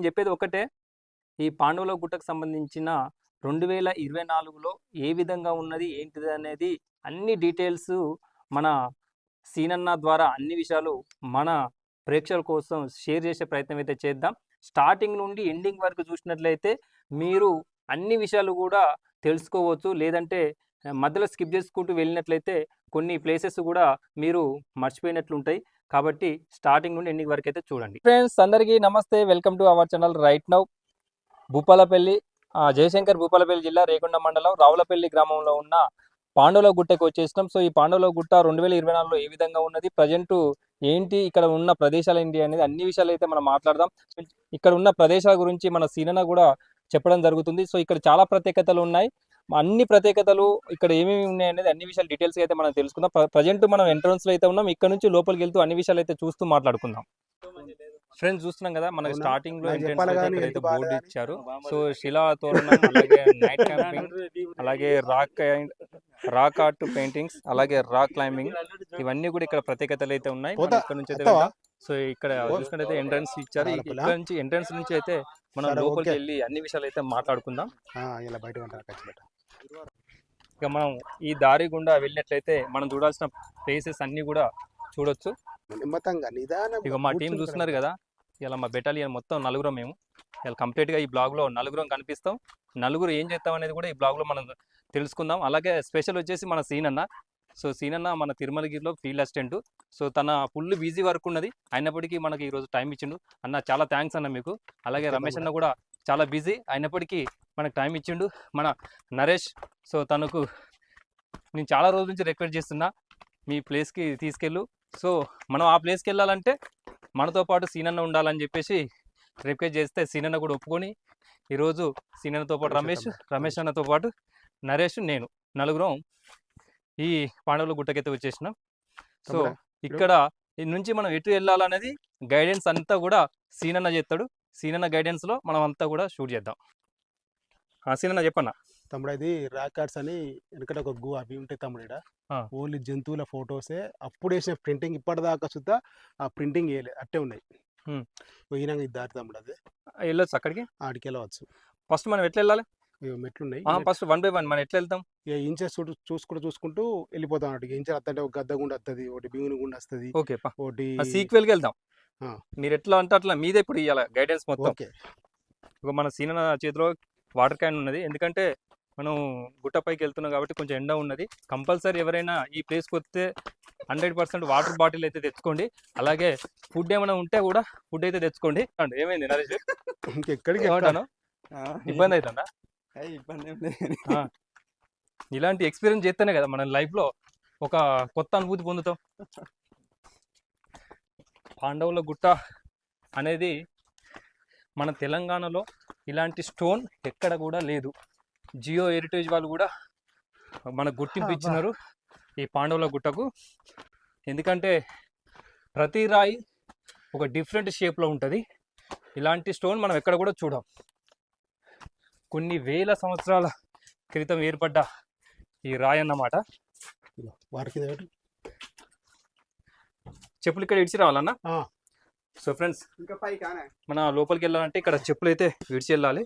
నేను చెప్పేది ఒకటే. ఈ పాండవుల గుట్టకు సంబంధించిన రెండు వేల ఇరవై నాలుగులో ఏ విధంగా ఉన్నది ఏంటిది అనేది అన్ని డీటెయిల్స్ మన సీనన్న ద్వారా అన్ని విషయాలు మన ప్రేక్షకుల కోసం షేర్ చేసే ప్రయత్నం అయితే చేద్దాం. స్టార్టింగ్ నుండి ఎండింగ్ వరకు చూసినట్లయితే మీరు అన్ని విషయాలు కూడా తెలుసుకోవచ్చు. లేదంటే మధ్యలో స్కిప్ చేసుకుంటూ వెళ్ళినట్లయితే కొన్ని ప్లేసెస్ కూడా మీరు మర్చిపోయినట్లు ఉంటాయి కాబట్టి స్టార్టింగ్ నుండి ఎండింగ్ వరకు అయితే చూడండి. ఫ్రెండ్స్ అందరికీ నమస్తే. Welcome to our channel right now Bhupalpally Jayashankar Bhupalpally జిల్లా రేకొండ మండలం రావులపల్లి గ్రామంలో ఉన్న పాండవుల గుట్టకు వచ్చేసినాం. సో ఈ పాండవుల గుట్ట రెండు వేల ఇరవై నాలుగులో ఏ విధంగా ఉన్నది? ప్రజెంట్ ఏంటి? ఇక్కడ ఉన్న ప్రదేశాలు ఏంటి అనేది అన్ని విషయాలు అయితే మనం మాట్లాడదాం. ఇక్కడ ఉన్న ప్రదేశాల గురించి మన సీనన కూడా చెప్పడం జరుగుతుంది. సో ఇక్కడ చాలా ప్రత్యేకతలు ఉన్నాయి. అన్ని ప్రత్యేకతలు ఇక్కడ ఏమేమి ఉన్నాయి అనేది అన్ని విషయాలు డీటెయిల్స్ అయితే మనం తెలుసుకుందాం ప్రజెంట్ మనం ఎంట్రన్స్లో అయితే ఉన్నాం ఇక్కడ నుంచి లోపలికి వెళ్తూ అన్ని విషయాలు అయితే చూస్తూ మాట్లాడుకుందాం ఫ్రెండ్స్ చూస్తున్నాం కదా మనకి? స్టార్టింగ్లో అయితే బోర్డు. ఇచ్చారు సో శిలా తోరణం అలాగే నైట్ క్యాంపింగ్ అలాగే రాక్ రాక్ ఆర్ట్ పెయింటింగ్స్ అలాగే రాక్ క్లైంబింగ్ ఇవన్నీ కూడా ఇక్కడ ప్రత్యేకతలు అయితే ఉన్నాయి ఇక్కడ నుంచి అయితే. సో ఇక్కడ చూసుకుంటే ఎంట్రన్స్ ఇచ్చారు? ఇక్కడ నుంచి ఎంట్రన్స్ నుంచి అయితే మనం లోపలికి. వెళ్ళి అన్ని విషయాలు అయితే మాట్లాడుకుందాం ఇలా బయట ఉంటారు ఖచ్చితంగా ఇక మనం ఈ దారి గుండా వెళ్ళినట్లయితే మనం చూడాల్సిన ప్లేసెస్ అన్ని కూడా చూడొచ్చు. నిమ్మతంగా నిదానం ఇక మా టీం చూస్తున్నారు కదా ఇలా మా బెటాలియన్ మొత్తం నలుగురం మేము. ఇలా కంప్లీట్గా ఈ బ్లాగ్లో నలుగురం కనిపిస్తాం. నలుగురు ఏం చేస్తాం అనేది కూడా ఈ బ్లాగ్లో మనం తెలుసుకుందాం. అలాగే స్పెషల్ వచ్చేసి మన సీనన్న. సో సీనన్న మన తిరుమలగిరిలో ఫీల్డ్ అసిస్టెంట్ సో తన ఫుల్ బిజీ వర్క్ ఉన్నది. అయినప్పటికీ మనకి ఈరోజు టైం ఇచ్చిండు. అన్న చాలా థ్యాంక్స్ అన్న మీకు. అలాగే రమేష్. అన్న కూడా. చాలా బిజీ అయినప్పటికీ మనకు టైం ఇచ్చిండు. మన నరేష్ సో తనకు నేను చాలా రోజుల నుంచి రిక్వెస్ట్ చేస్తున్నా మీ ప్లేస్కి తీసుకెళ్ళు. సో మనం ఆ ప్లేస్కి వెళ్ళాలంటే మనతో పాటు సీనన్న ఉండాలని చెప్పేసి రిక్వెస్ట్ చేస్తే సీనన్న కూడా ఒప్పుకొని ఈరోజు సీనన్నతో పాటు రమేష్ రమేష్ అన్నతో పాటు నరేష్ నేను నలుగురం ఈ పాండవుల గుట్టకైతే వచ్చేసినాం. సో ఇక్కడ నుంచి మనం ఎటు వెళ్ళాలనేది గైడెన్స్ అంతా కూడా సీనన్న చేస్తాడు. సీనన్న గైడెన్స్లో మనం అంతా కూడా షూట్ చేద్దాం. సీనన్న చెప్పన్న? తమ్ముడు అది రాకార్డ్స్ అని వెనకట ఒక గు అవి ఉంటాయి తమ్ముడు ఆ. ఓన్లీ జంతువుల ఫోటోసే. అప్పుడు వేసిన ప్రింటింగ్ ఇప్పటిదాకా సుద్దా ఆ ప్రింటింగ్ వేయలేదు అట్టే ఉన్నాయి. పోయినాక ఇది దారి తమ్ముడు అదే. వెళ్ళొచ్చు అక్కడికి? ఆడికి వెళ్ళవచ్చు ఫస్ట్ మనం ఎట్లా వెళ్ళాలి? ఇవి మెట్లున్నాయి. ఫస్ట్ వన్ బై వన్ మనం ఎట్లా వెళ్తాం? ఇంచెస్ చూసుకుంటూ చూసుకుంటూ వెళ్ళిపోతాం అన్నట్టు ఇంచెస్ వస్తుంటే ఒక గద్ద గుండా వస్తుంది ఒకటి భీముని గుండా వస్తుంది ఓకే ఒకటి సీక్వెల్కి వెళ్దాం. మీరు ఎట్లా అంటే అట్లా మీదే ఇప్పుడు ఇవ్వాలి గైడెన్స్ మొత్తం. ఓకే. ఇక మన సీన చేతిలో వాటర్ క్యాన్ ఉన్నది. ఎందుకంటే మనం గుట్టపైకి వెళ్తున్నాం కాబట్టి కొంచెం ఎండ ఉన్నది. కంపల్సరీ ఎవరైనా ఈ ప్లేస్కి వస్తే హండ్రెడ్ పర్సెంట్ వాటర్ బాటిల్ అయితే తెచ్చుకోండి. అలాగే ఫుడ్ ఏమైనా ఉంటే కూడా ఫుడ్ అయితే తెచ్చుకోండి. అండి ఏమైంది నరేష్? ఇంకెక్కడికి ఏమంటాను ఇబ్బంది అవుతుందా? ఇబ్బంది. ఇలాంటి ఎక్స్పీరియన్స్ చేస్తేనే కదా మన లైఫ్లో ఒక కొత్త అనుభూతి పొందుతాం. పాండవుల గుట్ట అనేది మన తెలంగాణలో ఇలాంటి స్టోన్ ఎక్కడ కూడా లేదు. జియో హెరిటేజ్ వాళ్ళు కూడా మనకు గుర్తింపు ఇచ్చినారు ఈ పాండవుల గుట్టకు. ఎందుకంటే ప్రతి రాయి ఒక డిఫరెంట్ షేప్లో ఉంటుంది. ఇలాంటి స్టోన్ మనం ఎక్కడ కూడా చూడం. కొన్ని వేల సంవత్సరాల క్రితం ఏర్పడ్డ ఈ రాయి అన్నమాట. వారికి. చెప్పులు ఇక్కడ ఇడిచి రావాలన్నా. సో ఫ్రెండ్స్ ఇంకా పై కానే మన లోపలికి వెళ్ళాలంటే ఇక్కడ చెప్పులు అయితే విడిచి వెళ్ళాలి.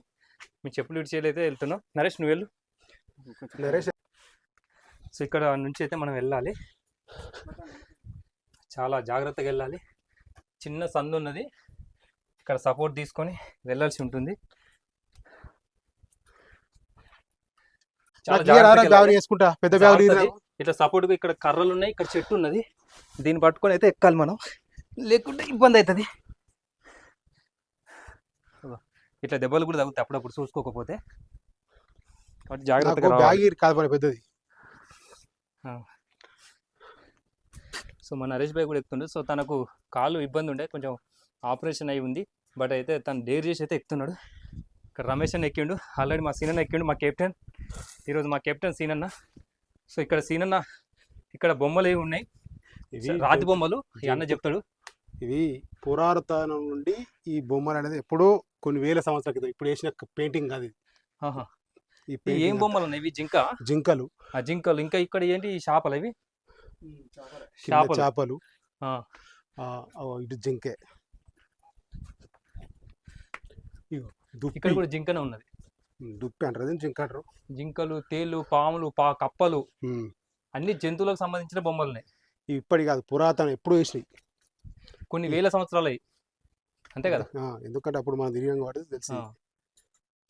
మీ చెప్పులు విడిచి అయితే వెళ్తున్నాం. నరేష్ నువ్వు వెళ్ళు. నరేష్. సో ఇక్కడ నుంచి అయితే మనం వెళ్ళాలి. చాలా జాగ్రత్తగా వెళ్ళాలి. చిన్న సందు ఉన్నది. ఇక్కడ సపోర్ట్ తీసుకొని వెళ్ళాల్సి ఉంటుంది. ఇట్లా సపోర్ట్ ఇక్కడ కర్రలు ఉన్నాయి. ఇక్కడ చెట్టు ఉన్నది. దీన్ని పట్టుకొని అయితే ఎక్కాలి మనం. లేకుంటే ఇబ్బంది అవుతుంది. ఇట్లా దెబ్బలు కూడా తగ్గుతాయి అప్పుడప్పుడు చూసుకోకపోతే. కాబట్టి జాగ్రత్తగా కాదు మన పెద్దది. సో మన నరేష్ భాయ్ కూడా ఎక్కుతుండు సో తనకు కాలు ఇబ్బంది ఉండే కొంచెం ఆపరేషన్ అయి ఉంది బట్ అయితే తను డేర్ చేసి అయితే ఎక్కుతున్నాడు. ఇక్కడ రమేష్ అన్న ఎక్కిండు ఆల్రెడీ మా సీనన్న ఎక్కిండు మా కెప్టెన్. ఈరోజు మా కెప్టెన్ సీనన్న. సో ఇక్కడ సీనన్న ఇక్కడ బొమ్మలు ఏవి ఉన్నాయి? ఇవి రాతి బొమ్మలు ఈ అన్న చెప్తాడు. ఇవి పురాతనం నుండి ఈ బొమ్మలు అనేది ఎప్పుడో కొన్ని వేల సంవత్సరాల క్రితం ఇప్పుడు వేసిన పెయింటింగ్ కాదు ఇది. ఈ painting ఏం. బొమ్మలు ఉన్నాయి? ఇవి జింక? జింకలు. ఆ జింకలు. ఇంకా ఇక్కడ ఏంటి? ఈ చేపలు ఇవి? కింద చేపలు. చేపలు. ఆ. ఆ, ఆ, ఇటు జింకే. ఇక్కడ దుప్పి. కూడా జింకనే ఉన్నది. దుప్పి అంటారు. అది జింక అంటారు? జింకలు తేళ్ళు పాములు పా కప్పలు. ఉమ్. అన్ని జంతువులకు సంబంధించిన బొమ్మలునే ఇవి ఇప్పటి కాదు పురాతన ఎప్పుడు వేసినాయి. కొన్ని వేల సంవత్సరాలు అయ్యి అంతే కదా? ఆ, ఎందుకంటే అప్పుడు మనం తిరిగాం కాబట్టి తెలిసి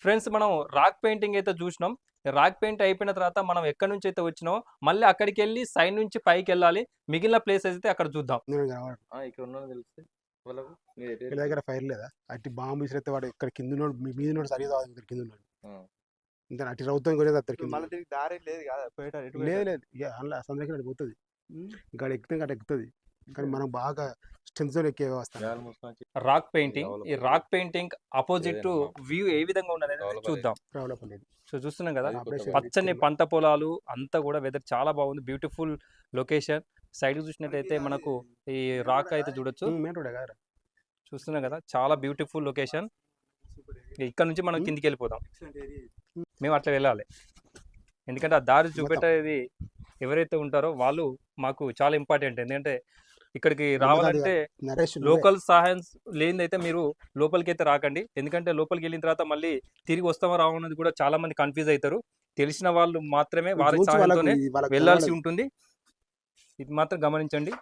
ఫ్రెండ్స్ మనం రాక్ పెయింటింగ్ అయితే చూసినాం. రాక్ పెయింట్ అయిపోయిన తర్వాత మనం ఎక్కడి నుంచి అయితే వచ్చినామో మళ్ళీ అక్కడికి వెళ్ళి సైడ్ నుంచి పైకి వెళ్ళాలి. మిగిలిన ప్లేసెస్ అయితే అక్కడ చూద్దాం. ఇక్కడ ఉన్నాను తెలిస్తే వీళ్ళ దగ్గర ఫైర్ లేదా? అట్టి బాంబు విసిరితే వాడు ఇక్కడ కింద మీద ఉన్నాడు సరిగా ఇక్కడ కింద ఉన్నాడు. ఇంకా అట్టి రౌతం కొనేది దారి లేదు లేదు లేదు. ఇక అందులో అటు పోతుంది. ఇక్కడ ఎక్కితే అటు ఎక్కుతుంది. కానీ మనం బాగా ఎక్కే వ్యవస్థ రాక్ పెయింటింగ్ ఈ రాక్ పెయింటింగ్ అపోజిట్ ఏదైనా వ్యూ ఏ విధంగా ఉన్నది చూద్దాం. డెవలప్ అనేది సో చూస్తున్నాం కదా పచ్చని పంట పొలాలు అంతా కూడా వెదర్ చాలా బాగుంది. బ్యూటిఫుల్ లొకేషన్ సైడ్ చూసినట్టయితే మనకు ఈ రాక్ అయితే చూడొచ్చు. చూస్తున్నాం కదా చాలా బ్యూటిఫుల్ లొకేషన్ ఇక్కడ నుంచి మనం కిందికి వెళ్ళిపోదాం. మేము అట్లా వెళ్ళాలి. ఎందుకంటే ఆ దారి చూపెట్టేది ఎవరైతే ఉంటారో వాళ్ళు మాకు చాలా ఇంపార్టెంట్ ఎందుకంటే ఇక్కడికి రావాలంటే లోకల్ సహాయం లేనిదైతే మీరు లోపలికి అయితే రాకండి. ఎందుకంటే లోపలికి వెళ్ళిన తర్వాత మళ్ళీ తిరిగి వస్తామో రావో అనేది కూడా చాలా మంది కన్ఫ్యూజ్ అవుతారు. తెలిసిన వాళ్ళు మాత్రమే వారి సహాయంతోనే వెళ్ళాల్సి. ఉంటుంది. ఇది మాత్రం గమనించండి.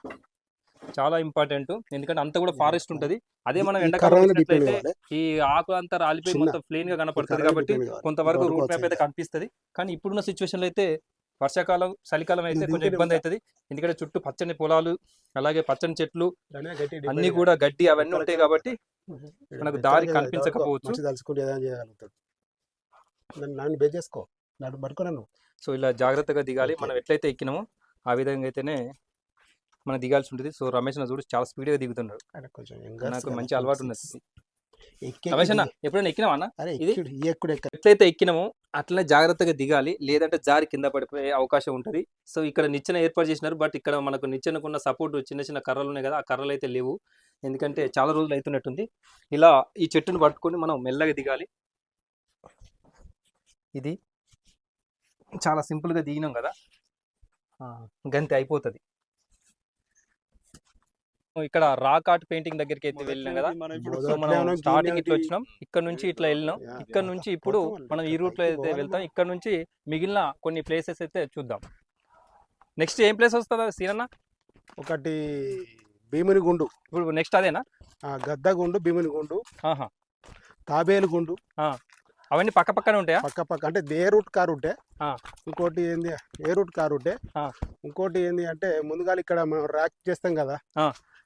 చాలా ఇంపార్టెంట్ ఎందుకంటే అంతా కూడా ఫారెస్ట్ ఉంటది. అదే మనం ఈ ఎండాకాలం కర్రలు depend వచ్చినట్లయితే కావాలి. ఈ ఆకు అంతా రాలిపోయి మొత్తం ప్లేన్గా కనపడుతుంది కాబట్టి. కొంతవరకు వరకు రూట్ మ్యాప్ అయితే. కనిపిస్తది. కానీ ఇప్పుడున్న సిచ్యువేషన్లో అయితే వర్షాకాలం చలికాలం అయితే కొంచెం ఇబ్బంది అవుతుంది ఎందుకంటే చుట్టూ పచ్చని పొలాలు అలాగే పచ్చని చెట్లు అన్ని. కూడా గడ్డి అవన్నీ ఉంటాయి కాబట్టి మనకు దారి కనిపించకపోవచ్చు. నన్ను చేసుకో. నన్ను సో ఇలా జాగ్రత్తగా దిగాలి. మనం ఎట్లయితే ఎక్కినామో ఆ విధంగా అయితేనే మనం దిగాల్సి ఉంటుంది. సో రమేష్ నా చూడు చాలా స్పీడ్గా దిగుతున్నాడు నాకు మంచి అలవాటు ఉన్నది. రమేష్ ఎప్పుడైనా ఎక్కినావా అన్న? ఎట్లయితే ఎక్కినామో అట్లనే జాగ్రత్తగా దిగాలి లేదంటే జారి కింద పడిపోయే అవకాశం ఉంటుంది. సో ఇక్కడ నిచ్చెన ఏర్పాటు చేసినారు బట్ ఇక్కడ మనకు నిచ్చెనకున్న సపోర్ట్ చిన్న చిన్న కర్రలు ఉన్నాయి కదా ఆ కర్రలు అయితే లేవు. ఎందుకంటే చాలా రోజులు అవుతున్నట్టుంది ఇలా ఈ చెట్టును పట్టుకొని మనం మెల్లగా దిగాలి. ఇది? చాలా సింపుల్గా దిగినాం కదా. గంతే అయిపోతుంది. ఇక్కడ రాక్ ఆర్ట్ పెయింటింగ్ దగ్గరికి అయితే వెళ్ళినాం కదా. సో మనం స్టార్టింగ్ ఇట్లా వచ్చినాం. ఇక్కడ నుంచి ఇట్లా వెళ్ళినాం. ఇక్కడ నుంచి. ఇప్పుడు మనం ఈ రూట్లో అయితే వెళ్తాం. ఇక్కడ నుంచి మిగిలిన కొన్ని ప్లేసెస్ అయితే చూద్దాం. నెక్స్ట్ ఏం ప్లేస్ వస్తుందా సీనన్న? ఒకటి భీముని గుండు. ఇప్పుడు నెక్స్ట్ అదేనా? గద్ద గుండు భీముని గుండు తాబేలు గుండు. అవన్నీ పక్క పక్కనే ఉంటాయా? పక్క పక్క అంటే ఏ రూట్ కార్ ఉంటే. ఇంకోటి ఏంది? ఏ రూట్ కార్ ఉంటే. ఇంకోటి ఏంది అంటే ముందుగా ఇక్కడ మనం ర్యాక్ చేస్తాం కదా.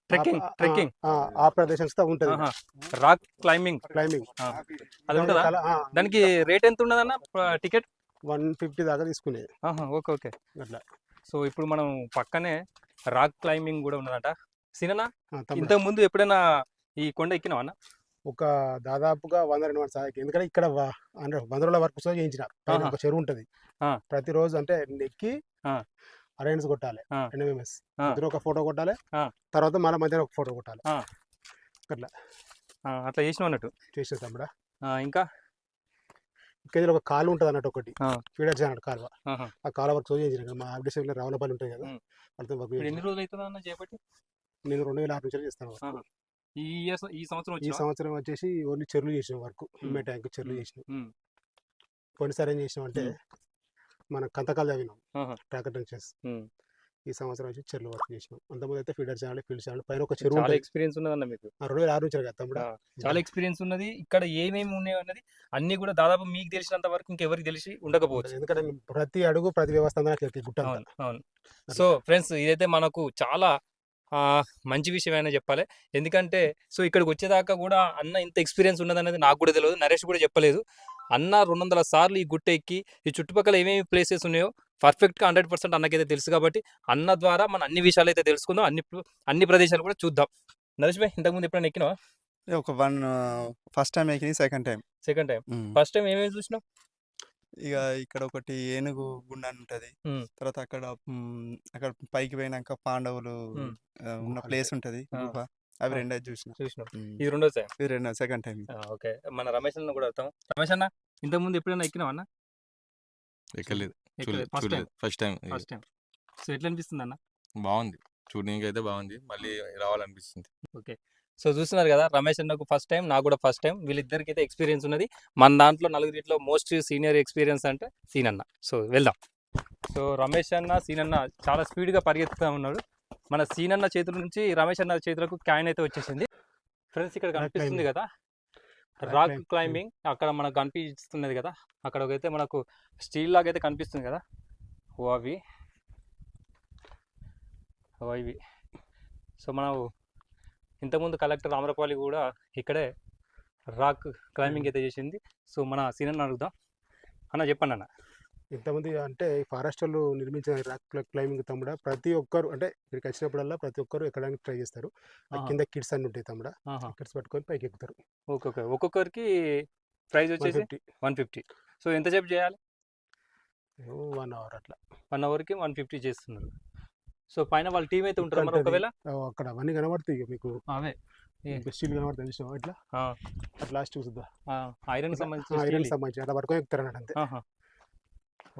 Trekking trekking. ఆ, ప్రదేశం ఉంటుంది. Rock climbing. క్లైంబింగ్. అది ఉంటుందా? దానికి రేట్ ఎంత ఉండదన్న టికెట్? వన్ ఫిఫ్టీ దాకా తీసుకునేది ఓకే ఓకే. అట్లా. సో ఇప్పుడు మనం పక్కనే రాక్ క్లైంబింగ్ కూడా ఉన్నదట. తమ్ముడు. ఇంతకు ముందు ఎప్పుడైనా ఈ కొండ ఎక్కినావా అన్న? ఒక దాదాపుగా వంద రెండు వందల సాయకి. ఎందుకంటే ఇక్కడ వంద రోజుల వరకు ఆహా. ఒక చెరువు ఉంటది. ప్రతిరోజు అంటే ఎక్కి. అరేంజ్ కొట్టాలి. ఎన్ఎంఎస్ ఆ. ఇద్దరు ఒక ఫోటో కొట్టాలి. తర్వాత మళ్ళీ మధ్యాహ్నం ఒక ఫోటో కొట్టాలి ఆ, అట్లా చేసినావు అన్నట్టు చేసే తమ్ముడా ఇంకా ఇక్కడ ఒక కాలు ఉంటుంది అన్నట్టు ఒకటి. ఫీడర్స్ అన్నట్టు కాలువ. ఆ కాలువ వరకు సో చేయించిన మా అప్డేషన్ రావులపల్లి ఉంటాయి కదా. వాళ్ళతో ఎన్ని. రోజులు చేపట్టి నేను రెండు వేల ఆరు నుంచి చేస్తాను. ఈ సంవత్సరం ఈ సంవత్సరం వచ్చేసి ఓన్లీ చెరువులు చేసిన వరకు ట్యాంక్ చెరువులు. చేసినాం. పోయినసారి ఏం చేసినాం అంటే. మనం కంతకాలు చదివినాం. Tractor tensions um. ఈ సంవత్సరం వచ్చి చెరువులు వర్క్ చేసినాం. అంతకుముందు అయితే ఫీడర్ ఛానల్ ఫీల్డ్ ఛానల్ పైన ఒక చెరువు చాలా. ఎక్స్పీరియన్స్ ఉన్నదన్న మీకు. రెండు వేల ఆరు నుంచి కదా తమ్ముడు. ఆ, చాలా ఎక్స్పీరియన్స్ ఉన్నది. ఇక్కడ ఏమేమి ఉన్నాయి అన్నది అన్ని కూడా దాదాపు మీకు తెలిసినంత వరకు ఇంకెవరికి తెలిసి ఉండకపోవచ్చు. ఎందుకంటే ప్రతి అడుగు ప్రతి వ్యవస్థ గుట్ట. అవును సో ఫ్రెండ్స్ ఇదైతే మనకు చాలా మంచి విషయమైనా చెప్పాలి. ఎందుకంటే సో ఇక్కడికి వచ్చేదాకా కూడా అన్న ఇంత ఎక్స్పీరియన్స్ ఉన్నదనేది నాకు కూడా తెలియదు. నరేష్ కూడా చెప్పలేదు. అన్న రెండు వందల సార్లు ఈ గుట్ట ఎక్కి ఈ చుట్టుపక్కల ఏమేమి ప్లేసెస్ ఉన్నాయో పర్ఫెక్ట్గా హండ్రెడ్ పర్సెంట్ అన్నకైతే తెలుసు కాబట్టి అన్న ద్వారా మన అన్ని విషయాలు అయితే తెలుసుకుందాం. అన్ని అన్ని ప్రదేశాలు కూడా చూద్దాం. నరేష్ భాయ్ ఇంతకుముందు ఎప్పుడైనా ఎక్కినావా? ఒక వన్ ఫస్ట్ టైం ఎక్కింది second time. Second time. First time ఏమేమి చూసినావు? ఇక ఇక్కడ ఒకటి ఏనుగు గుండా అని ఉంటది. తర్వాత అక్కడ అక్కడ పైకి పోయినాక పాండవులు ఉన్న ప్లేస్ ఉంటది అవి. రెండే చూసిన. చూసినావు. మ్మ్. ఇది రెండో టైం ఇది రెండో సెకండ్ టైం ఓకే. మన రమేష్ అన్న కూడా వస్తాం రమేష్ అన్న ఇంతకుముందు ఎప్పుడైనా ఎక్కినావా అన్న? ఎక్కలేదు. ఫస్ట్ టైం ఫస్ట్ టైం ఇది. ఫస్ట్ టైం సో ఎట్లా అనిపిస్తుంది అన్న? బాగుంది. చూడడానికి అయితే బాగుంది. మళ్ళీ రావాలనిపిస్తుంది. ఓకే. సో చూస్తున్నారు కదా రమేష్ అన్నకు ఫస్ట్ టైం నాకు కూడా ఫస్ట్ టైం వీళ్ళిద్దరికి అయితే ఎక్స్పీరియన్స్ ఉన్నది. మన దాంట్లో నలుగురిట్లో మోస్ట్ సీనియర్ ఎక్స్పీరియన్స్ అంటే సీనన్న. సో వెళ్దాం. సో రమేష్ అన్న సీనన్న చాలా స్పీడ్గా పరిగెత్తుతూ ఉన్నాడు. మన సీనన్న చేతుల నుంచి రమేష్ అన్న చేతులకు క్యాన్ అయితే వచ్చేసింది. ఫ్రెండ్స్ ఇక్కడ కనిపిస్తుంది. కదా? రాక్. క్లైంబింగ్ అక్కడ మనకు కనిపిస్తున్నది కదా? అక్కడ అయితే మనకు స్టీల్ లాగా అయితే కనిపిస్తుంది కదా? ఓ అవి. ఓ ఇవి. సో మనం ఇంతకుముందు కలెక్టర్ అమరపాలి కూడా ఇక్కడే రాక్ క్లైంబింగ్ అయితే చేసింది. సో మన సీనన్న అడుగుదాం. అన్న చెప్పండి అన్న. ఇంతమంది అంటే ఫారెస్ట్ వాళ్ళు నిర్మించిన రాక్ క్లైంబింగ్ తమ్ముడ ప్రతి ఒక్కరు అంటే ఇక్కడికి వచ్చినప్పుడల్లా ప్రతి ఒక్కరు ఎక్కడానికి ట్రై చేస్తారు. కింద కిడ్స్ అన్ని ఉంటాయి తమ్ముడ. కిడ్స్ పట్టుకొని పైకి ఎక్కుతారు ఓకే ఓకే. ఒక్కొక్కరికి ప్రైస్ వచ్చేసి 150 వన్ ఫిఫ్టీ. సో ఎంతసేపు చేయాలి? వన్ అవర్ అట్లా. వన్ అవర్కి వన్ ఫిఫ్టీ చేస్తున్నారు. సో పైన వాళ్ళ టీం అయితే ఉంటారు మరి. ఒకవేళ? అక్కడ అవన్నీ కనబడతాయి మీకు. అవే. స్టీల్ అట్లా లాస్ట్ ఐరన్ సంబంధించిన ఐరన్. సంబంధించి అట్లా పట్టుకొని ఎక్కుతారు అంతే.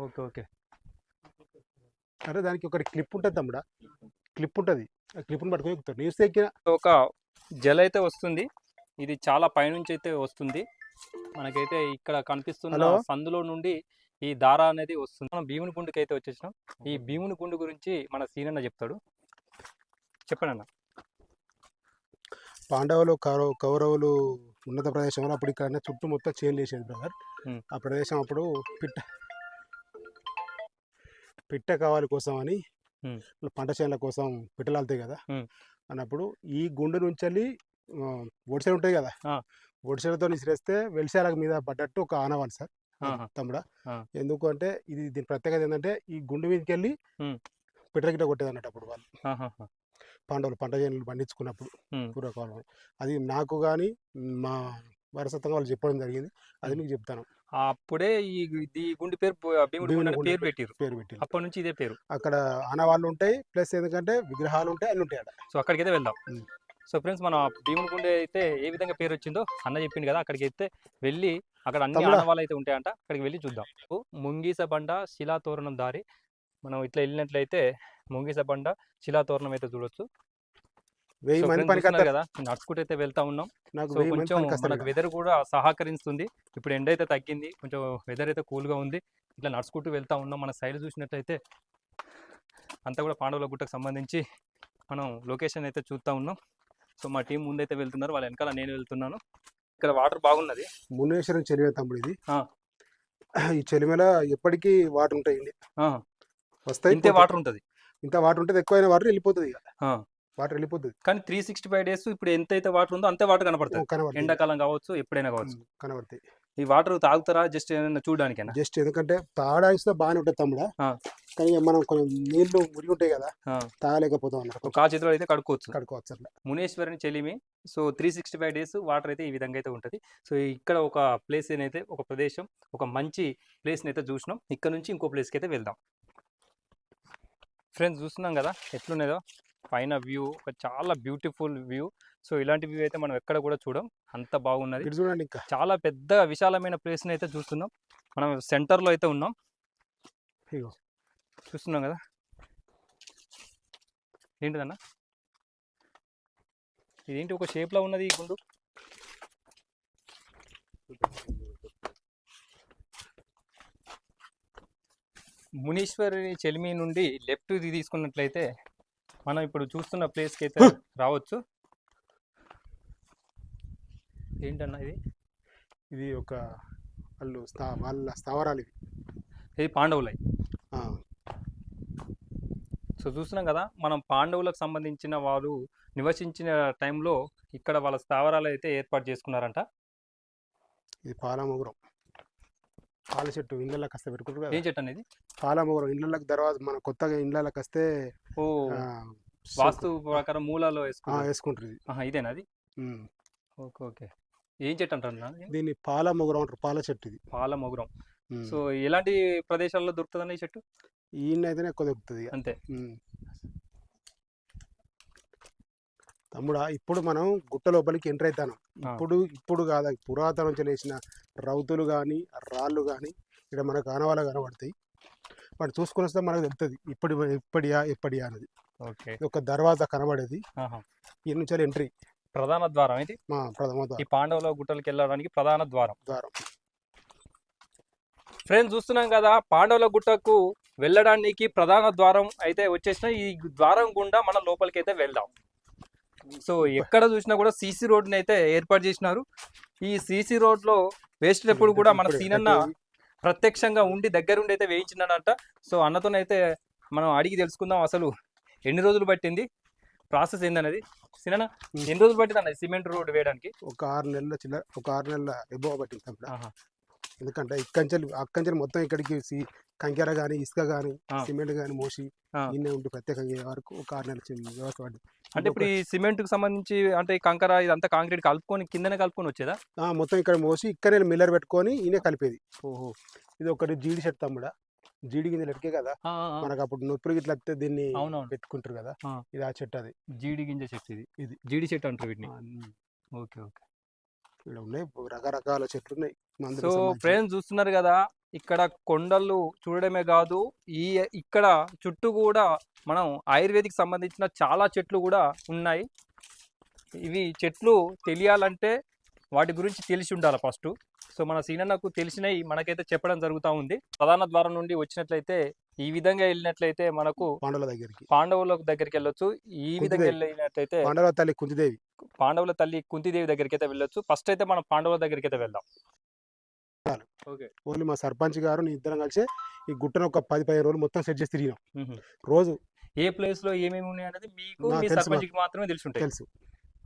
Okay okay. అంటే దానికి ఒకటి క్లిప్ ఉంటుంది తమ్ముడ. క్లిప్ ఉంటుంది. ఆ క్లిప్ని పట్టుకొని ఎక్కుతారు నీరు ఎక్కిన ఒక జల్ అయితే వస్తుంది. ఇది చాలా పైనుంచి అయితే వస్తుంది. మనకైతే ఇక్కడ కనిపిస్తున్న? సందులో నుండి ఈ దార అనేది వస్తుంది. మనం భీముని గుండుకి అయితే వచ్చేసినాం. ఈ భీముని గుండు గురించి మన సీనన్న చెప్తాడు. చెప్పండి అన్న. పాండవులు కౌరవ కౌరవులు ఉన్నత ప్రదేశంలో అప్పుడు ఇక్కడ చుట్టూ మొత్తం చేంజ్ చేసేది బ్రదర్. ఆ ప్రదేశం అప్పుడు పిట్ట పిట్ట కావాలి కోసం అని. పంట చేనుల కోసం పిట్టలు వెళ్తాయి కదా. అన్నప్పుడు ఈ గుండు నుంచి వెళ్ళి ఒడిసెలు ఉంటాయి కదా. ఒడిసెలతో విసిరేస్తే వెలిసేల మీద పడ్డట్టు ఒక ఆనవాలు సార్. తమ్ముడా. ఎందుకు అంటే ఇది దీని ప్రత్యేకత ఏంటంటే ఈ గుండు మీదకి వెళ్ళి. పిట్టల గిట్ట కొట్టేది అన్నట్టు అప్పుడు వాళ్ళు. పాండవులు పంట చేనులు పండించుకున్నప్పుడు. పూర్వకాలం అది నాకు కానీ మా వారసత్వంగా వాళ్ళు చెప్పడం జరిగింది అది. మీకు చెప్తాను అప్పుడే ఈ గుండి పేరు పేరు పెట్టారు. పేరు పెట్టి అప్పటి నుంచి ఇదే పేరు. అక్కడ ఆనవాళ్ళు ఉంటాయి ప్లస్ ఎందుకంటే విగ్రహాలు ఉంటాయి అన్ని ఉంటాయి అక్కడ. సో అక్కడికైతే వెళ్దాం. ఉమ్. సో ఫ్రెండ్స్ మన భీముని గుండె అయితే ఏ విధంగా పేరు వచ్చిందో అన్న చెప్పింది కదా అక్కడికి అయితే వెళ్ళి అక్కడ అన్ని. ఆనవాళ్ళు అయితే ఉంటాయంట అక్కడికి వెళ్ళి చూద్దాం. ముంగీస బండ శిలాతోరణం దారి. మనం ఇట్లా వెళ్ళినట్లయితే ముంగీస బండ శిలాతోరణం అయితే చూడొచ్చు. వెయ్యి మంది పనికి కదా నడుచుకుంటూ అయితే వెళ్తా ఉన్నాం. నాకు కొంచెం మనకు వెదర్ కూడా సహకరిస్తుంది. ఇప్పుడు ఎండ అయితే తగ్గింది కొంచెం వెదర్ అయితే కూల్గా ఉంది. ఇట్లా నడుచుకుంటూ వెళ్తా ఉన్నాం. మన సైడ్ చూసినట్టయితే అంతా కూడా పాండవుల గుట్టకు సంబంధించి మనం లొకేషన్ అయితే చూస్తూ ఉన్నాం. సో మా టీం ముందైతే వెళ్తున్నారు. వాళ్ళ వెనకాల నేను వెళ్తున్నాను. ఇక్కడ వాటర్ బాగున్నది. మునేశ్వరం చెలిమే తమ్ముడు ఇది. ఆ. ఈ చెలిమేల ఎప్పటికీ వాటర్ ఉంటాయి ఇండి. ఆ, వస్తాయి ఇంతే. వాటర్ ఉంటుంది. ఇంత వాటర్ ఉంటుంది ఎక్కువైన వాటర్ వెళ్ళిపోతుంది ఇక. వాటర్ వెళ్ళిపోతుంది కానీ త్రీ సిక్స్టీ ఫైవ్ డేస్ ఇప్పుడు ఎంత అయితే వాటర్ ఉందో అంతే వాటర్ కనపడుతుంది. కనబడుతుంది. ఎండాకాలం కావచ్చు ఎప్పుడైనా కావచ్చు. కనబడతాయి ఈ వాటర్ తాగుతారా? జస్ట్ ఏమైనా చూడడానికేనా? జస్ట్ ఎందుకంటే తాగడానికి బాగానే ఉంటుంది తమ్ముడా. కానీ మనం కొంచెం నీళ్ళు మురిగి ఉంటాయి కదా. తాగలేకపోతాం అన్నారు ఆ చేతిలో అయితే కడుక్కోవచ్చు. కడుకోవచ్చు అట్లా. మునేశ్వరిని చెలిమి so three sixty five days water అయితే ఈ విధంగా అయితే ఉంటుంది. సో ఇక్కడ ఒక ప్లేస్ అయితే ఒక ప్రదేశం ఒక మంచి ప్లేస్ని అయితే చూసినాం. ఇక్కడ నుంచి ఇంకో ప్లేస్కి అయితే వెళ్దాం. ఫ్రెండ్స్ చూస్తున్నాం కదా ఎట్లున్నదో. పైన వ్యూ ఒక చాలా బ్యూటిఫుల్ వ్యూ. సో ఇలాంటి వ్యూ అయితే మనం ఎక్కడ కూడా చూడం. అంత బాగున్నది. చూడండి ఇంకా. చాలా పెద్ద విశాలమైన ప్లేస్ని అయితే చూస్తున్నాం. మనం సెంటర్లో అయితే ఉన్నాం. చూస్తున్నాం కదా. ఏంటిదన్న? ఇదేంటి ఒక షేప్లో ఉన్నది ఈ గుండు? మునీశ్వరి చెలిమి నుండి లెఫ్ట్ తీసుకున్నట్లయితే మనం ఇప్పుడు చూస్తున్న ప్లేస్కి అయితే రావచ్చు. ఏంటన్నా ఇది? ఇది ఒక వాళ్ళు స్థా వాళ్ళ స్థావరాలు ఇవి. ఇది పాండవులై. సో చూస్తున్నాం కదా మనం పాండవులకు సంబంధించిన వారు నివసించిన టైంలో ఇక్కడ వాళ్ళ స్థావరాలు అయితే ఏర్పాటు చేసుకున్నారంట. ఇది పాలమోగురం. పాల చెట్టు ఇళ్ళకి వస్తే పెట్టుకుంటారు ఏం చెట్టు అనేది పాలమోగురం ఇళ్ళకి తర్వాత మన కొత్తగా ఇళ్ళకి వస్తే ఓ వాస్తు ప్రకారం మూలాలో ఆహా, ఇదేనా అది. Okay okay. ఏం చెట్టు అంటారు? దీన్ని పాలమోగురం అంటారు పాల చెట్టు ఇది. పాల మొగురం. సో ఎలాంటి ప్రదేశాల్లో దొరుకుతుందండి ఈ చెట్టు? ఈయన అయితేనే ఎక్కువ దొరుకుతుంది. అంతే. తమ్ముడా ఇప్పుడు మనం గుట్ట లోపలికి ఎంటర్ అవుతాను. ఇప్పుడు ఇప్పుడు కాదు పురాతనం చేసిన రౌతులు కానీ రాళ్ళు కానీ ఇక్కడ మనకు ఆనవాళ్ళు కనబడతాయి. వాటి చూసుకొని వస్తే మనకు తెలుస్తుంది ఇప్పటి ఇప్పటియా ఎప్పటియా అనేది ఓకే. ఇది ఒక దర్వాజా కనబడేది. ఈ నుంచి ఎంట్రీ. ప్రధాన ద్వారం ఇది మా ప్రథమ ఈ ద్వారం పాండవుల గుట్టలకి వెళ్ళడానికి ప్రధాన ద్వారం. ద్వారం. ఫ్రెండ్స్ చూస్తున్నాం కదా పాండవుల గుట్టకు వెళ్ళడానికి ప్రధాన ద్వారం అయితే వచ్చేసిన ఈ ద్వారం గుండా మనం లోపలికి అయితే వెళ్దాం. సో ఎక్కడ చూసినా కూడా సీసీ రోడ్ని అయితే ఏర్పాటు చేసినారు. ఈ సీసీ రోడ్లో వేసేటప్పుడు కూడా మన సీనన్న. ప్రత్యక్షంగా ఉండి దగ్గరుండి అయితే వేయించినాడంట సో అన్నతోనైతే మనం అడిగి తెలుసుకుందాం అసలు ఎన్ని రోజులు పట్టింది? ప్రాసెస్ ఏందనేది సినన్న ఎన్ని రోజులు పట్టింది అన్న సిమెంట్ రోడ్ వేయడానికి? ఒక ఆరు నెలల చిల్లర ఒక ఆరు నెలల ఎబో పట్టింది. ఎందుకంటే ఇక్కంచెలు అక్కంచెలు మొత్తం ఇక్కడికి కంకెర కానీ ఇసుక కానీ. సిమెంట్ కానీ మోసి ఆ. ఇన్నే ఉండి ప్రత్యేకంగా వరకు ఒక ఆరు నెలల వ్యవస్థ పడింది అంటే ఇప్పుడు ఈ సిమెంట్కి సంబంధించి అంటే కంకర ఇదంతా కాంక్రీట్ కలుపుకొని కిందనే కలుపుకొని వచ్చేదా? ఆ, మొత్తం ఇక్కడ మోసి ఇక్కడే మిల్లర్ పెట్టుకొని ఈయనే కలిపేది. ఓహో. ఇది ఒకటి జీడి చెట్టు తమ్ముడా. జీడి గింజలు ఎట్కే కదా. మనకు అప్పుడు నొప్పులు ఇట్లా వస్తే దీన్ని పెట్టుకుంటారు కదా. ఇది ఆ చెట్టు అది. జీడి గింజ చెట్టు ఇది. ఇది. జీడి చెట్టు అంటారు వీటిని. Okay okay. ఇక్కడ ఉన్నాయి. రకరకాల చెట్లు ఉన్నాయి సో. ఫ్రెండ్స్ చూస్తున్నారు కదా ఇక్కడ కొండలు చూడడమే కాదు ఈ ఇక్కడ చుట్టూ కూడా మనం ఆయుర్వేదిక్ సంబంధించిన చాలా చెట్లు కూడా ఉన్నాయి. ఇవి చెట్లు తెలియాలంటే వాటి గురించి తెలిసి ఉండాలి ఫస్ట్. సో మన సీనన్నకు తెలిసినవి మనకైతే చెప్పడం జరుగుతూ ఉంది. ప్రధాన ద్వారం నుండి వచ్చినట్లయితే ఈ విధంగా వెళ్ళినట్లయితే మనకు పాండవుల దగ్గరికి. పాండవుల దగ్గరికి వెళ్ళొచ్చు. ఈ విధంగా. వెళ్ళినట్లయితే పాండవుల తల్లి కుంతిదేవి. పాండవుల తల్లి కుంతిదేవి దగ్గరికి అయితే వెళ్ళొచ్చు. ఫస్ట్ అయితే మనం పాండవుల దగ్గరికి అయితే వెళ్దాం ఓకే. ఓన్లీ మా సర్పంచ్ గారు నీ ఇద్దరం కలిసి ఈ గుట్టను ఒక పది పదిహేను రోజులు మొత్తం సెట్ చేసి తిరిగినాం. రోజు ఏ ప్లేస్లో ఏమేమి ఉన్నాయి అనేది మీకు మీ సర్పంచ్కి మాత్రమే తెలిసి ఉంటాయి తెలుసు.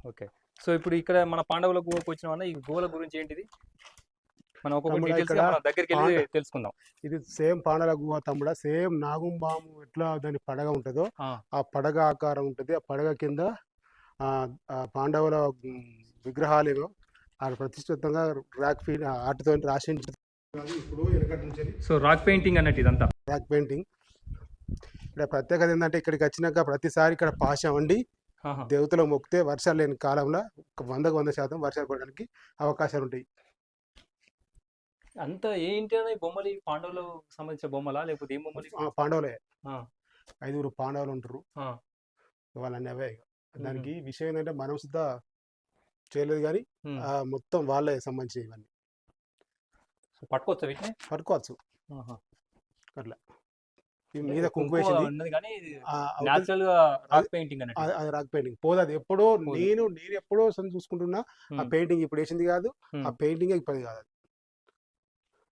ఓకే. సో ఇప్పుడు ఇక్కడ మన పాండవుల గుహకు వచ్చిన వల్ల ఈ గుహల గురించి ఏంటిది? మనం ఒక్కొక్క డీటెయిల్స్ దగ్గరికి వెళ్ళి తెలుసుకుందాం. ఇది సేమ్ పాండవుల గుహ తమ్ముడ సేమ్ నాగుంబాము ఎట్లా దాని పడగ ఉంటుందో ఆ. పడగ ఆకారం ఉంటుంది. ఆ పడగ కింద పాండవుల విగ్రహాలు ప్రతిష్ఠితంగా రాక్ ఫీ ఆర్ట్తో రాసి ఇప్పుడు నుంచి సో రాక్ పెయింటింగ్ అన్నట్టు ఇదంతా రాక్ పెయింటింగ్ ఇక్కడ ప్రత్యేకత ఏంటంటే ఇక్కడికి వచ్చినాక ప్రతిసారి ఇక్కడ పాష వండి. దేవతలు మొక్కితే వర్షాలు లేని కాలంలో వందకు వంద శాతం వర్షాలు పడడానికి అవకాశాలు ఉంటాయి అంత ఏంటి బొమ్మలు ఈ పాండవులకు సంబంధించిన బొమ్మలా లేకపోతే ఏం బొమ్మలు పాండవులే. ఐదుగురు పాండవులు ఉంటారు. వాళ్ళని అవే. దానికి విషయం ఏంటంటే మనం సుద్ధా చేయలేదు కానీ మొత్తం వాళ్ళే సంబంధించి ఇవన్నీ. పట్టుకోవచ్చా వీటిని? పట్టుకోవచ్చు. ఈ మీద పెయింటింగ్ అది- రాక్ పెయింటింగ్ పోదు అది ఎప్పుడో. నేను నేను ఎప్పుడో చూసుకుంటున్నా ఆ. పెయింటింగ్ ఇప్పుడు వేసింది కాదు ఆ. పెయింటింగ్ ఇప్పుడు కాదు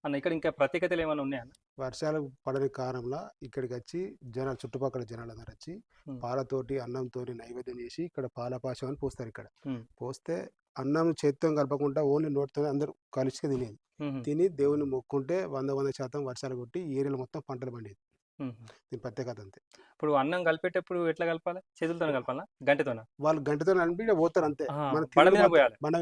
అన్న ఇక్కడ ఇంకా ప్రత్యేకతలు ఏమైనా ఉన్నాయా వర్షాలు పడని కారణంలో ఇక్కడికి వచ్చి జనాలు చుట్టుపక్కల జనాలందరూ వచ్చి Hmm. పాలతోటి అన్నంతోటి నైవేద్యం చేసి ఇక్కడ పాలపాశం అని పోస్తారు ఇక్కడ. పోస్తే అన్నం చేత్తో కలపకుండా ఓన్లీ నోటితో అందరూ కలిసి తినేది. తిని దేవుని మొక్కుంటే వంద వంద శాతం వర్షాలు కొట్టి ఏరియాలో మొత్తం పంటలు పండేది. దీని ప్రత్యేకత అంతే. ఇప్పుడు అన్నం కలిపేటప్పుడు ఎట్లా కలపాలి? చేతులతో కలపాలా? గంటతోనా? వాళ్ళు గంటతో పోతారు అంతే. మనం.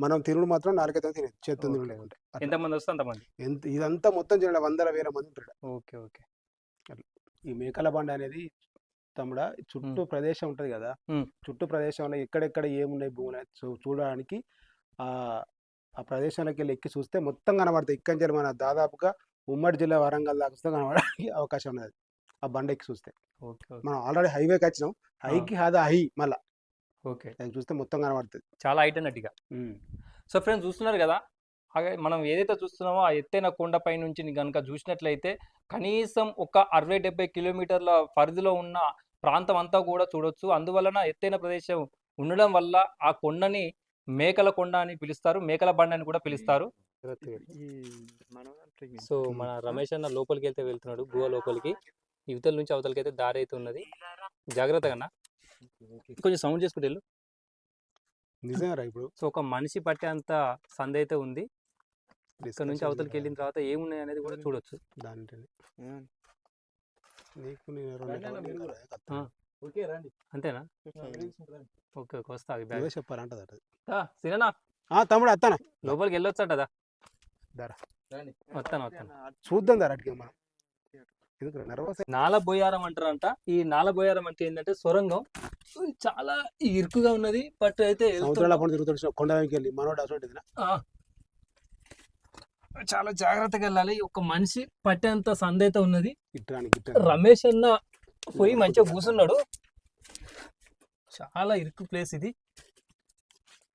మనం తినుడు మాత్రం నాలుగైతే తినేది చేత్తో లేకుంటే అట్లా. ఎంతమంది వస్తే అంతమంది? ఎంత ఇదంతా మొత్తం జనాలు వందల వేల మంది ఉంటారు ఈడ. Okay okay. ఈ మేకల బండ అనేది తమ్ముడ చుట్టూ ప్రదేశం ఉంటది కదా. చుట్టూ ప్రదేశంలో ఎక్కడెక్కడ ఏమున్నాయి భూములు చూడడానికి ఆ ఆ ప్రదేశంలోకి వెళ్ళి ఎక్కి చూస్తే మొత్తం కనబడతాయి. ఇక్కడి నుంచి మన దాదాపుగా ఉమ్మడి జిల్లా వరంగల్ దాకా వస్తే కనబడడానికి అవకాశం ఉన్నది. ఆ బండ ఎక్కి చూస్తే. Okay okay. మనం ఆల్రెడీ హైవేకి వచ్చినాం. హైకి అదే హై మళ్ళా. ఓకే. అది చూస్తే మొత్తం కనబడుతుంది. చాలా హైట్ అన్నట్టుగా సో ఫ్రెండ్స్ చూస్తున్నారు కదా అలాగే మనం ఏదైతే చూస్తున్నామో ఆ ఎత్తైన కొండపై నుంచి కనుక చూసినట్లయితే కనీసం ఒక అరవై డెబ్బై కిలోమీటర్ల పరిధిలో ఉన్న ప్రాంతం అంతా కూడా చూడొచ్చు. అందువలన ఎత్తైన ప్రదేశం ఉండడం వల్ల ఆ కొండని మేకల కొండ అని పిలుస్తారు. మేకల బండ అని కూడా పిలుస్తారు. సో మన రమేష్ అన్న లోపలికి వెళ్తే వెళ్తున్నాడు గుహ లోపలికి. ఇవతల నుంచి అవతలకి అయితే దారి అయితే ఉన్నది జాగ్రత్తగా అన్న కొంచెం సౌండ్ చేసుకుంటే వెళ్ళు. నిజంగా ఇప్పుడు. సో ఒక మనిషి పట్టే అంత సంద అయితే ఉంది. ఇక్కడ నుంచి అవతలకి వెళ్ళిన తర్వాత ఏమున్నాయి అనేది కూడా చూడొచ్చు. కదా, అంతేనా? ఓకే ఓకే వస్తా ఆ తమ్ముడు అత్తానా? లోపలికి వెళ్ళొచ్చట దారా. వస్తాను వస్తాను. చూద్దాం దారా అటుకి మనం. ఎందుకు నర్వస్ నాల బొయ్యారం అంటారంట. ఈ నాల బొయ్యారం అంటే ఏంటంటే సొరంగం. చాలా ఇరుకుగా ఉన్నది బట్ అయితే. చాలా జాగ్రత్తగా వెళ్ళాలి. ఒక మనిషి పట్టేంత సంద అయితే ఉన్నది రమేష్ అన్న పోయి మంచిగా కూర్చున్నాడు చాలా ఇరుకు ప్లేస్ ఇది.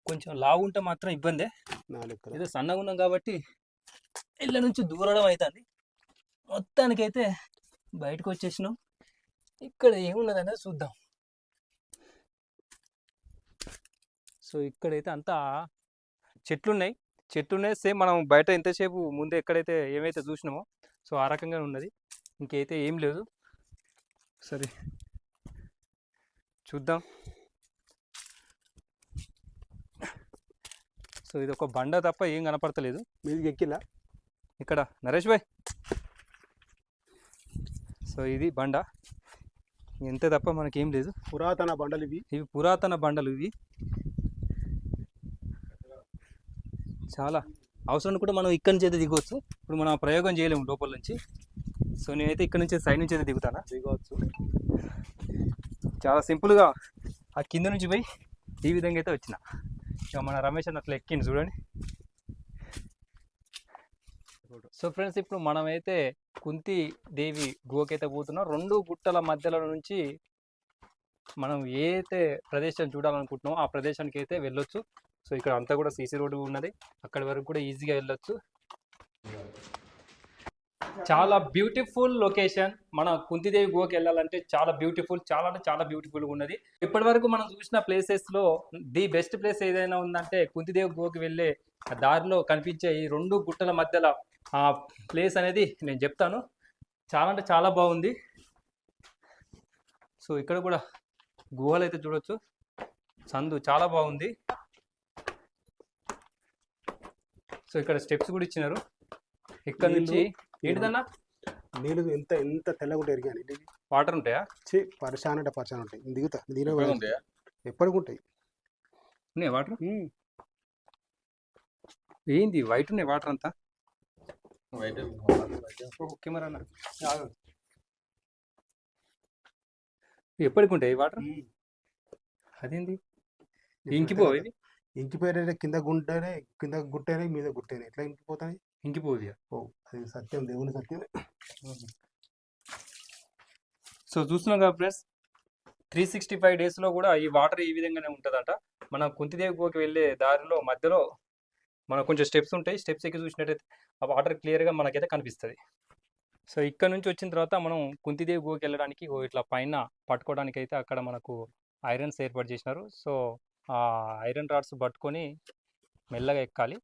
కొంచెం లావు ఉంటే మాత్రం ఇబ్బందే. ఏదో సన్నగా ఉన్నాం కాబట్టి ఇళ్ళ నుంచి దూరడం అవుతుంది మొత్తానికైతే బయటకు వచ్చేసినాం. ఇక్కడ ఏమున్నదనేది చూద్దాం. సో ఇక్కడైతే అంతా చెట్లు ఉన్నాయి చెట్లు ఉన్నాయి సేమ్ మనం బయట ఎంతసేపు ముందే ఎక్కడైతే ఏమైతే చూసినామో సో ఆ రకంగా ఉన్నది. ఇంకైతే ఏం లేదు. సరే. చూద్దాం. సో ఇది ఒక బండ తప్ప ఏం కనపడతలేదు. మీదికి ఎక్కిలా? ఇక్కడ నరేష్ భాయ్. సో ఇది బండ. ఇంతే తప్ప మనకేం లేదు. పురాతన బండలు ఇవి. ఇవి పురాతన బండలు ఇవి. చాలా అవసరం కూడా మనం ఇక్కడి నుంచి అయితే దిగవచ్చు. ఇప్పుడు మనం ప్రయోగం చేయలేము లోపల నుంచి. సో నేనైతే ఇక్కడ నుంచి సైడ్ నుంచి అయితే దిగుతానా? దిగవచ్చు. చాలా సింపుల్గా ఆ కింద నుంచి పోయి ఈ విధంగా అయితే వచ్చిన. ఇక మన రమేష్ అన్న అట్లా ఎక్కింది చూడండి. సో ఫ్రెండ్స్ ఇప్పుడు మనమైతే కుంతి దేవి గుహకైతే పోతున్నాం. రెండు గుట్టల మధ్యలో నుంచి మనం ఏదైతే ప్రదేశం చూడాలనుకుంటున్నామో ఆ ప్రదేశానికి అయితే వెళ్ళొచ్చు. సో ఇక్కడ అంతా కూడా సీసీ రోడ్డు ఉన్నది. అక్కడి వరకు కూడా ఈజీగా వెళ్ళొచ్చు. చాలా బ్యూటిఫుల్ లొకేషన్ మన కుంతిదేవి గుహకి వెళ్ళాలంటే చాలా బ్యూటిఫుల్ చాలా అంటే చాలా బ్యూటిఫుల్ ఉన్నది. ఇప్పటి వరకు మనం చూసిన ప్లేసెస్లో ది బెస్ట్ ప్లేస్ ఏదైనా ఉందంటే కుంతిదేవి గుహకి వెళ్ళే ఆ దారిలో కనిపించే ఈ రెండు గుట్టల మధ్యలో ఆ ప్లేస్ అనేది నేను చెప్తాను. చాలా అంటే చాలా బాగుంది. సో ఇక్కడ కూడా గుహలు అయితే చూడొచ్చు. సందు చాలా బాగుంది. సో ఇక్కడ స్టెప్స్ కూడా ఇచ్చినారు. ఇక్కడ నుంచి ఏంటిదన్నా నీళ్ళు ఎంత ఎంత తెల్లగా ఉంటాయి కానీ ఇది వాటర్ ఉంటాయా? చి పరిశాన్ అంటే పరిశాన్ ఉంటాయి. దిగుతా. ఉంటాయా? ఎప్పటికి ఉంటాయి. ఉన్నాయా వాటర్. ఏంది? వైట్ ఉన్నాయి వాటర్ అంతా? బయట కెమెరా ఎప్పటికి ఉంటాయి వాటర్. అదేంది? ఇంకిపోవు ఇవి ఇంకిపోయిన కింద గుంటనే కింద గుట్టనే మీద గుట్టనే. ఎట్లా ఇంకిపోతాయి? ఇంకిపోవు ఇక. ఓ అది సత్యం దేవుని సత్యం. సో చూస్తున్నాం కదా ఫ్రెండ్స్ త్రీ సిక్స్టీ ఫైవ్ డేస్లో కూడా ఈ వాటర్ ఈ విధంగానే ఉంటుందంట. మన కుంతిదేవి గుహకి వెళ్ళే దారిలో మధ్యలో మనకు కొంచెం స్టెప్స్ ఉంటాయి. స్టెప్స్ ఎక్కి చూసినట్టయితే ఆ వాటర్ క్లియర్గా మనకైతే కనిపిస్తుంది. సో ఇక్కడ నుంచి వచ్చిన తర్వాత మనం కుంతిదేవి గుహకి వెళ్ళడానికి ఓ ఇట్లా పైన పట్టుకోవడానికి అయితే అక్కడ మనకు ఐరన్స్ ఏర్పాటు చేసినారు. సో ఆ ఐరన్ రాడ్స్ పట్టుకొని మెల్లగా ఎక్కాలి.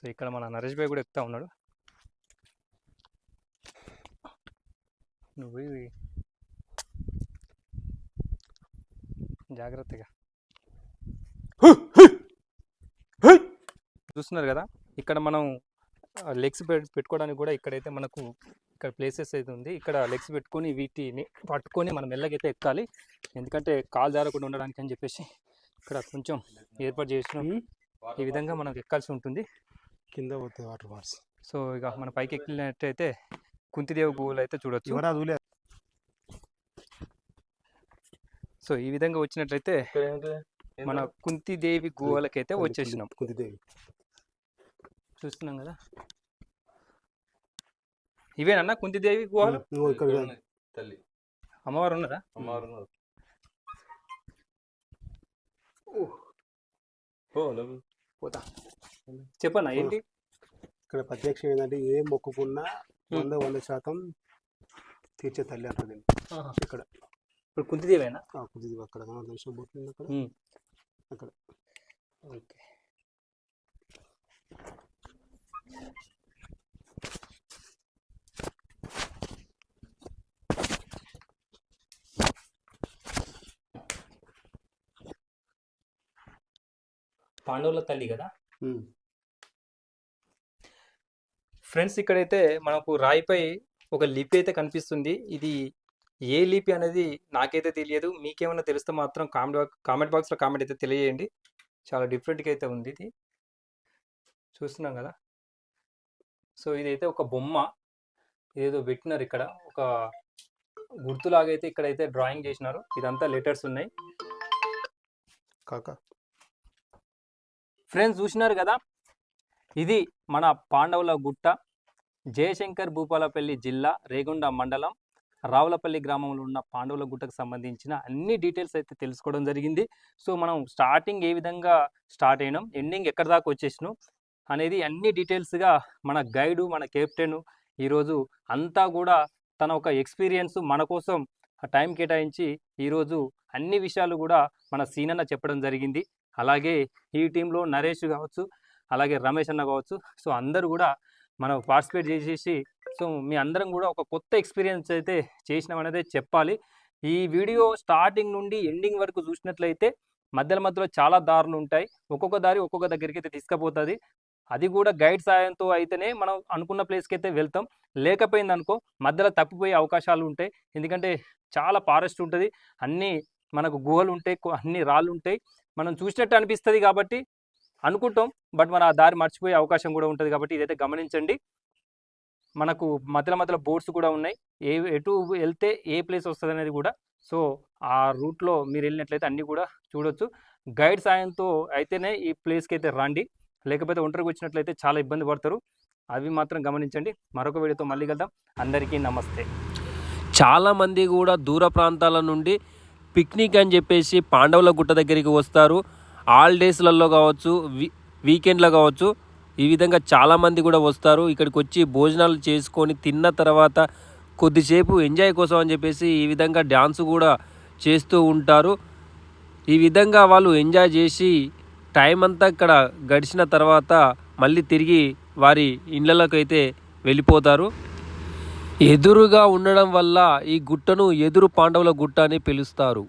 సో ఇక్కడ మన నరేష్ భాయ్ కూడా ఎక్కుతా ఉన్నాడు. నువ్వు జాగ్రత్తగా. చూస్తున్నారు కదా ఇక్కడ మనం లెగ్స్ పెట్టుకోవడానికి కూడా ఇక్కడైతే మనకు ఇక్కడ ప్లేసెస్ అయితే ఉంది. ఇక్కడ లెగ్స్ పెట్టుకొని వీటిని పట్టుకొని మనం మెల్లగైతే ఎక్కాలి. ఎందుకంటే కాలు జారకుండా ఉండడానికి అని చెప్పేసి ఇక్కడ కొంచెం ఏర్పాటు చేసినాం. ఈ విధంగా మనం ఎక్కాల్సి ఉంటుంది. కింద పోతాయి వాటర్ ఫాల్స్. సో ఇక మన పైకి ఎక్కినట్టయితే కుంతిదేవి గుహలు అయితే చూడొచ్చు. ఎవరా చూలే సో ఈ విధంగా వచ్చినట్లయితే మన కుంతిదేవి గుహలకైతే వచ్చేసినాం. కుంతిదేవి. చూస్తున్నాం కదా? ఇవేనన్నా కుంతిదేవి గుహలు ఇక్కడ తల్లి. అమ్మవారు ఉన్నారా? అమ్మవారు ఉన్నారు. లోపల. పోతా. చెప్పన్నా ఏంటి? ఇక్కడ ప్రత్యక్షం ఏంటంటే ఏ మొక్కుకున్నా వంద వంద శాతం తీర్చే తల్లి అంటుంది ఇక్కడ. ఇప్పుడు కుంతిదేవేనా? కుంతిదేవి అక్కడ. దర్శనం పోతుంది అక్కడ. అక్కడ. ఓకే. పాండవుల తల్లి కదా. ఫ్రెండ్స్ ఇక్కడైతే మనకు రాయిపై ఒక లిపి అయితే కనిపిస్తుంది. ఇది ఏ లిపి అనేది నాకైతే తెలియదు. మీకేమైనా తెలిస్తే మాత్రం కామెంట్ కామెంట్ బాక్స్లో కామెంట్ అయితే తెలియజేయండి. చాలా డిఫరెంట్గా అయితే ఉంది ఇది. చూస్తున్నాం కదా. సో ఇదైతే ఒక బొమ్మ. ఏదో పెట్టినారు ఇక్కడ. ఒక గుర్తులాగా అయితే ఇక్కడైతే డ్రాయింగ్ చేసినారు. ఇదంతా లెటర్స్ ఉన్నాయి. కాక. ఫ్రెండ్స్ చూసినారు కదా? ఇది మన పాండవుల గుట్ట జయశంకర్ భూపాలపల్లి జిల్లా రేగుండ మండలం రావులపల్లి గ్రామంలో ఉన్న పాండవుల గుట్టకు సంబంధించిన అన్ని డీటెయిల్స్ అయితే తెలుసుకోవడం జరిగింది. సో మనం స్టార్టింగ్ ఏ విధంగా స్టార్ట్ అయినాం ఎండింగ్ ఎక్కడి దాకా వచ్చేసినాం అనేది అన్ని డీటెయిల్స్గా మన గైడు మన కెప్టెన్ ఈరోజు అంతా కూడా తన ఒక ఎక్స్పీరియన్స్ మన కోసం టైం కేటాయించి ఈరోజు అన్ని విషయాలు కూడా మన సీనన్న చెప్పడం జరిగింది. అలాగే ఈ టీంలో నరేష్ కావచ్చు అలాగే రమేష్ అన్న కావచ్చు. సో అందరూ కూడా మనం పార్టిసిపేట్ చేసేసి సో మీ అందరం కూడా ఒక కొత్త ఎక్స్పీరియన్స్ అయితే చేసినాం అనేది చెప్పాలి. ఈ వీడియో స్టార్టింగ్ నుండి ఎండింగ్ వరకు చూసినట్లయితే మధ్యలో మధ్యలో చాలా దారులు ఉంటాయి. ఒక్కొక్క దారి ఒక్కొక్క దగ్గరికి అయితే తీసుకుపోతుంది. అది కూడా గైడ్ సాయంతో అయితేనే మనం అనుకున్న ప్లేస్కి అయితే వెళ్తాం. లేకపోయింది అనుకో మధ్యలో తప్పిపోయే అవకాశాలు ఉంటాయి. ఎందుకంటే చాలా ఫారెస్ట్ ఉంటుంది. అన్నీ మనకు గుహలు ఉంటాయి అన్ని రాళ్ళు ఉంటాయి. మనం చూసినట్టు అనిపిస్తుంది కాబట్టి అనుకుంటాం. బట్ మన ఆ దారి మర్చిపోయే అవకాశం కూడా ఉంటుంది కాబట్టి ఇదైతే గమనించండి. మనకు మధ్యలో మధ్యలో బోర్డ్స్ కూడా ఉన్నాయి. ఏ ఎటు వెళ్తే ఏ ప్లేస్ వస్తుంది అనేది కూడా. సో ఆ రూట్లో మీరు వెళ్ళినట్లయితే అన్నీ కూడా చూడొచ్చు. గైడ్ సాయంతో అయితేనే ఈ ప్లేస్కి అయితే రండి. లేకపోతే ఒంటరికి వచ్చినట్లయితే చాలా ఇబ్బంది పడతారు. అవి మాత్రం గమనించండి. మరొక వీడియోతో మళ్ళీ కలుద్దాం. అందరికీ నమస్తే. చాలామంది కూడా దూర ప్రాంతాల నుండి పిక్నిక్ అని చెప్పేసి పాండవుల గుట్ట దగ్గరికి వస్తారు. హాలిడేస్లలో కావచ్చు వీ వీకెండ్లో కావచ్చు ఈ విధంగా చాలామంది కూడా వస్తారు. ఇక్కడికి వచ్చి భోజనాలు చేసుకొని తిన్న తర్వాత కొద్దిసేపు ఎంజాయ్ కోసం అని చెప్పేసి ఈ విధంగా డ్యాన్స్ కూడా చేస్తూ ఉంటారు. ఈ విధంగా వాళ్ళు ఎంజాయ్ చేసి టైం అంతా ఇక్కడ గడిచిన తర్వాత మళ్ళీ తిరిగి వారి ఇళ్ళలోకి అయితే వెళ్ళిపోతారు. ఎదురుగా ఉండడం వల్ల ఈ గుట్టను ఎదురు పాండవుల గుట్ట అని పిలుస్తారు.